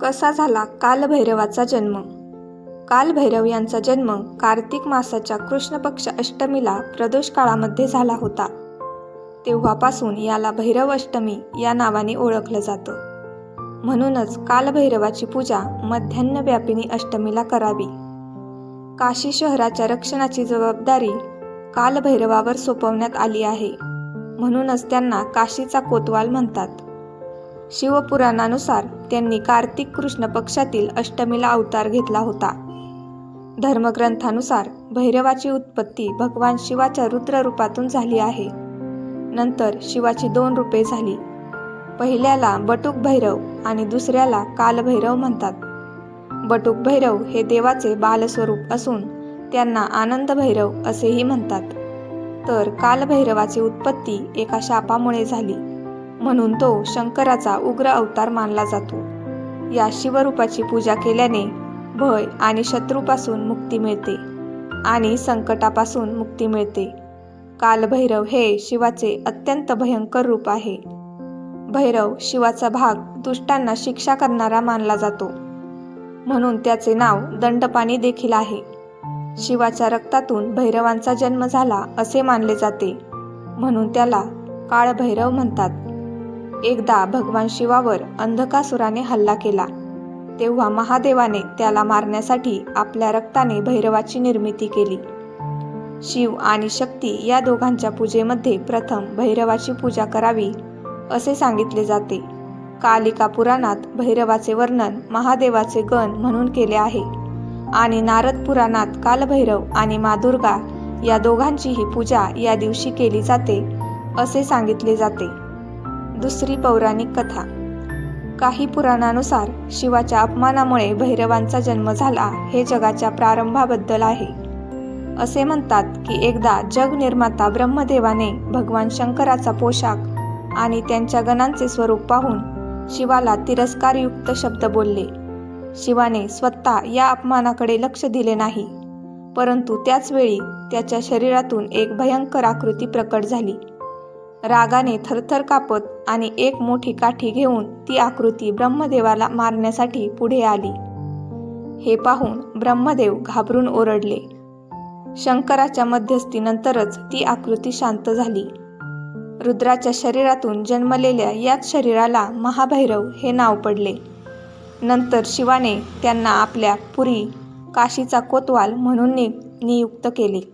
कसा झाला कालभैरवाचा जन्म? कालभैरव यांचा जन्म कार्तिक मासाच्या कृष्ण पक्ष अष्टमीला प्रदोष काळामध्ये झाला होता. तेव्हापासून याला भैरव अष्टमी या नावाने ओळखलं जातं. म्हणूनच कालभैरवाची पूजा मध्यान्ह व्यापिनी अष्टमीला करावी. काशी शहराच्या रक्षणाची जबाबदारी कालभैरवावर सोपवण्यात आली आहे. म्हणूनच त्यांना काशीचा कोतवाल म्हणतात. शिवपुराणानुसार त्यांनी कार्तिक कृष्ण पक्षातील अष्टमीला अवतार घेतला होता. धर्मग्रंथानुसार भैरवाची उत्पत्ती भगवान शिवाच्या रुद्र रूपातून झाली आहे. नंतर शिवाची दोन रूपे झाली. पहिल्याला बटुक भैरव आणि दुसऱ्याला कालभैरव म्हणतात. बटुक भैरव हे देवाचे बालस्वरूप असून त्यांना आनंद भैरव असेही म्हणतात. तर कालभैरवाची उत्पत्ती एका शापामुळे झाली. म्हणून तो शंकराचा उग्र अवतार मानला जातो. या शिवरूपाची पूजा केल्याने भय आणि शत्रूपासून मुक्ती मिळते आणि संकटापासून मुक्ती मिळते. कालभैरव हे शिवाचे अत्यंत भयंकर रूप आहे. भैरव शिवाचा भाग दुष्टांना शिक्षा करणारा मानला जातो. म्हणून त्याचे नाव दंडपाणी देखील आहे. शिवाच्या रक्तातून भैरवांचा जन्म झाला असे मानले जाते. म्हणून त्याला काळभैरव म्हणतात. एकदा भगवान शिवावर अंधकासुराने हल्ला केला. तेव्हा महादेवाने त्याला मारण्यासाठी आपल्या रक्ताने भैरवाची निर्मिती केली. शिव आणि शक्ती या दोघांच्या पूजेमध्ये प्रथम भैरवाची पूजा करावी असे सांगितले जाते. कालिका पुराणात भैरवाचे वर्णन महादेवाचे गण म्हणून केले आहे आणि नारद पुराणात कालभैरव आणि मादुर्गा या दोघांचीही पूजा या दिवशी केली जाते असे सांगितले जाते. दुसरी पौराणिक कथा. काही पुराणानुसार शिवाच्या अपमानामुळे भैरवांचा जन्म झाला हे जगाच्या प्रारंभाबद्दल आहे. असे म्हणतात की एकदा जग निर्माता ब्रह्मदेवाने भगवान शंकराचा पोशाख आणि त्यांच्या गणांचे स्वरूप पाहून शिवाला तिरस्कारयुक्त शब्द बोलले. शिवाने स्वतः या अपमानाकडे लक्ष दिले नाही परंतु त्याच वेळी त्याच्या शरीरातून एक भयंकर आकृती प्रकट झाली. रागाने थरथर कापत आणि एक मोठी काठी घेऊन ती आकृती ब्रह्मदेवाला मारण्यासाठी पुढे आली. हे पाहून ब्रह्मदेव घाबरून ओरडले. शंकराच्या मध्यस्थीनंतरच ती आकृती शांत झाली. रुद्राच्या शरीरातून जन्मलेल्या याच शरीराला महाभैरव हे नाव पडले. नंतर शिवाने त्यांना आपल्या पुरी काशीचा कोतवाल म्हणून नि नियुक्त केले.